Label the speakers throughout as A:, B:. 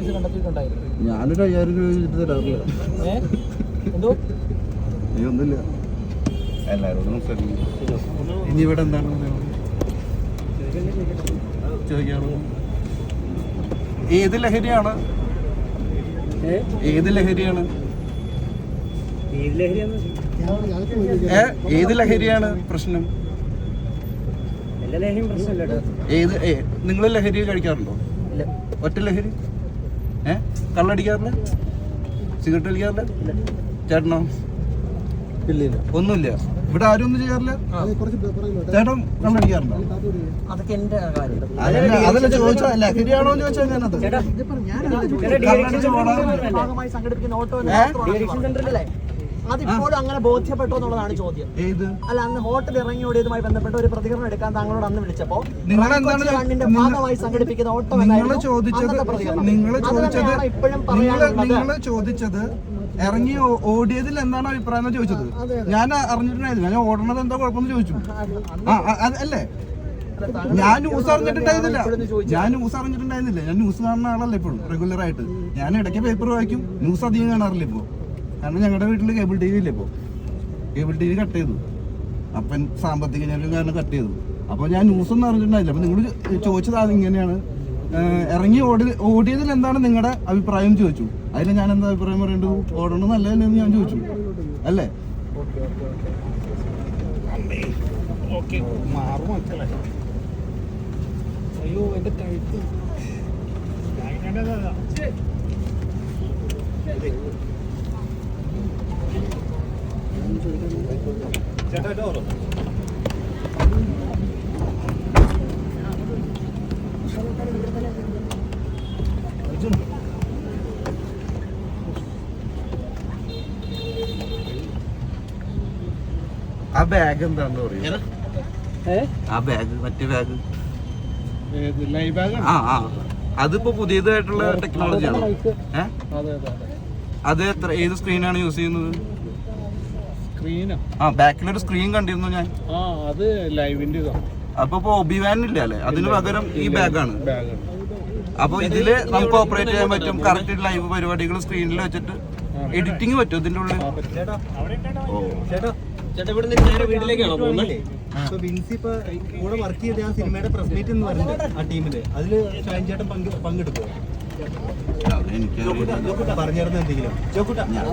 A: Police കണ്ടെത്തിയിട്ടുണ്ടായിരുന്നു.
B: ഞാനൊരു അയ്യായിരം രൂപ വെച്ചിട്ട് തരാറില്ല.
A: എന്തോ?
B: നീ ഒന്നുമില്ല. എല്ലാവരോടും സംസാരിക്കും. ഇനി ഇവിടെ എന്താണ്? ഏത് ലഹരിയാണ്? ഏത് ലഹരിയാണ്? ഏ? ഏത് ലഹരിയാണ് പ്രശ്നം? ഏത് നിങ്ങൾ ലഹരി കഴിക്കാറുണ്ടോ? ഒറ്റ ലഹരി? ഏ? കള്ളടിക്കാറില്ല? സിഗരറ്റ് വലിക്കാറില്ല? ചേട്ടനോ? ഒന്നുമില്ല. ഇവിടെ ആരും ഒന്നും ചെയ്യാറില്ല? ചേട്ടൻ കള്ളടിക്കാറുണ്ടോ?
A: കാര്യം
B: അതല്ല ചോദിച്ചാ ലഹരിയാണോ എന്ന് ചോദിച്ചാൽ ഞാനത് കള്ളടിച്ച്
A: അതിപ്പോഴും അങ്ങനെ ബോധ്യപ്പെട്ടോ എന്നുള്ളതാണ് ചോദ്യം.
B: ഏത്?
A: അല്ല അന്ന് ഹോട്ടൽ ഇറങ്ങിയോടിയതുമായി ബന്ധപ്പെട്ട് ഒരു പ്രതികരണം എടുക്കാൻ താങ്കളോട് അന്ന് വിളിച്ചപ്പോ
B: നിങ്ങൾ-
A: ഭാഗമായി സംഘടിപ്പിക്കുന്ന ഓട്ടം
B: നിങ്ങൾ ചോദിച്ചത് നിങ്ങൾ ചോദിച്ചത്
A: ഇപ്പോഴും
B: നിങ്ങൾ ചോദിച്ചത് ഇറങ്ങി ഓടിയതിൽ എന്താണ് അഭിപ്രായം എന്ന് ചോദിച്ചത്? ഞാൻ അറിഞ്ഞിട്ടുണ്ടായിരുന്നില്ല. ഞാൻ ഓടണത് എന്താ കുഴപ്പമെന്ന് ചോദിച്ചു. അല്ലേ? ഞാൻ ന്യൂസ് അറിഞ്ഞിട്ടുണ്ടായിരുന്നില്ല. ഞാൻ ന്യൂസ് അറിഞ്ഞിട്ടുണ്ടായിരുന്നില്ല. ഞാൻ ന്യൂസ് കാണുന്ന ആളല്ല ഇപ്പോഴും റെഗുലർ ആയിട്ട്. ഞാൻ ഇടയ്ക്ക് പേപ്പർ വായിക്കും. ന്യൂസ് അധികം കാണാറില്ല ഇപ്പോൾ. കാരണം ഞങ്ങളുടെ വീട്ടിൽ കേബിൾ ടി വി ഇല്ല ഇപ്പോൾ കേബിൾ ടി വി കട്ട് ചെയ്തു അപ്പൻ സാമ്പത്തിക ഞെരുക്കം കാരണം കട്ട് ചെയ്തു. അപ്പോൾ ഞാൻ ന്യൂസ് ഒന്നും അറിഞ്ഞിട്ടുണ്ടായില്ല. അപ്പോൾ നിങ്ങൾ ചോദിച്ചത് അത് ഇങ്ങനെയാണ്. ഇറങ്ങി ഓടി ഓടിയതിൽ എന്താണ് നിങ്ങളുടെ അഭിപ്രായം ചോദിച്ചു. അതിൽ ഞാൻ എന്താ അഭിപ്രായം പറയേണ്ടത്? ഓടണം നല്ലതല്ലേ എന്ന് ഞാൻ ചോദിച്ചു. അല്ലേ?
A: അയ്യോ എന്റെ കഴുത്ത്.
B: ആ ബാഗ് എന്താണെന്ന് പറയുക ആ ബാഗ് മറ്റേ ബാഗ് ആ ആ. അതിപ്പോ പുതിയതായിട്ടുള്ള ടെക്നോളജിയാണ്
A: ആണോ?
B: ഏ?
C: അതെ അതെ അതെ.
B: അത് എത്ര ഏത് സ്ക്രീനാണ് യൂസ് ചെയ്യുന്നത്? ആ. ബാക്കിലൊരു സ്ക്രീൻ കണ്ടിരുന്നു ഞാൻ.
C: ആ അത് ലൈവിന്റെ
B: അപ്പൊ ഇപ്പൊ ഒബിവാൻ ഇല്ല അല്ലേ? അതിന് പകരം ഈ ബാഗാണ്
C: ബാഗ്
B: അപ്പൊ ഇതിൽ നമുക്ക് ഓപ്പറേറ്റ് ചെയ്യാൻ പറ്റും. കറക്റ്റ് ലൈവ് പരിപാടികൾ സ്ക്രീനിൽ വെച്ചിട്ട്. എഡിറ്റിംഗ് പറ്റും ഇതിന്റെ ഉള്ളിൽ ഓ.
A: ചേട്ടാ ചേട്ടാ ഇവിടെ നിന്ന് നേരെ വീട്ടിലേക്കാണോ പോകുന്നത്
D: ഇപ്പൊ വിൻസി ഇപ്പൊ കൂടെ വർക്ക് ചെയ്ത ആ സിനിമയുടെ പ്രസ് മീറ്റ് എന്ന് പറഞ്ഞിട്ട് ആ ടീമിൽ അതിൽ ഷൈൻ ചേട്ടൻ പങ്ക് പങ്കെടുക്കും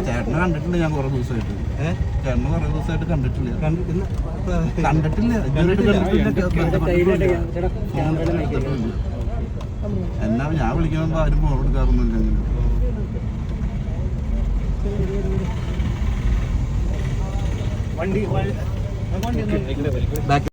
B: ചേട്ടനെ കണ്ടിട്ടുണ്ട് ഞാൻ കുറെ ദിവസമായിട്ട്.
D: ഏഹ്
B: ചേട്ടനെ കുറെ ദിവസമായിട്ട് കണ്ടിട്ടില്ല.
D: കണ്ടിട്ട്
B: കണ്ടിട്ടില്ല. എന്നാ ഞാൻ വിളിക്കുമ്പോ ആരും ഫോൺ എടുക്കാറൊന്നുമില്ല അങ്ങനെ
D: വണ്ടി
B: ബാക്ക്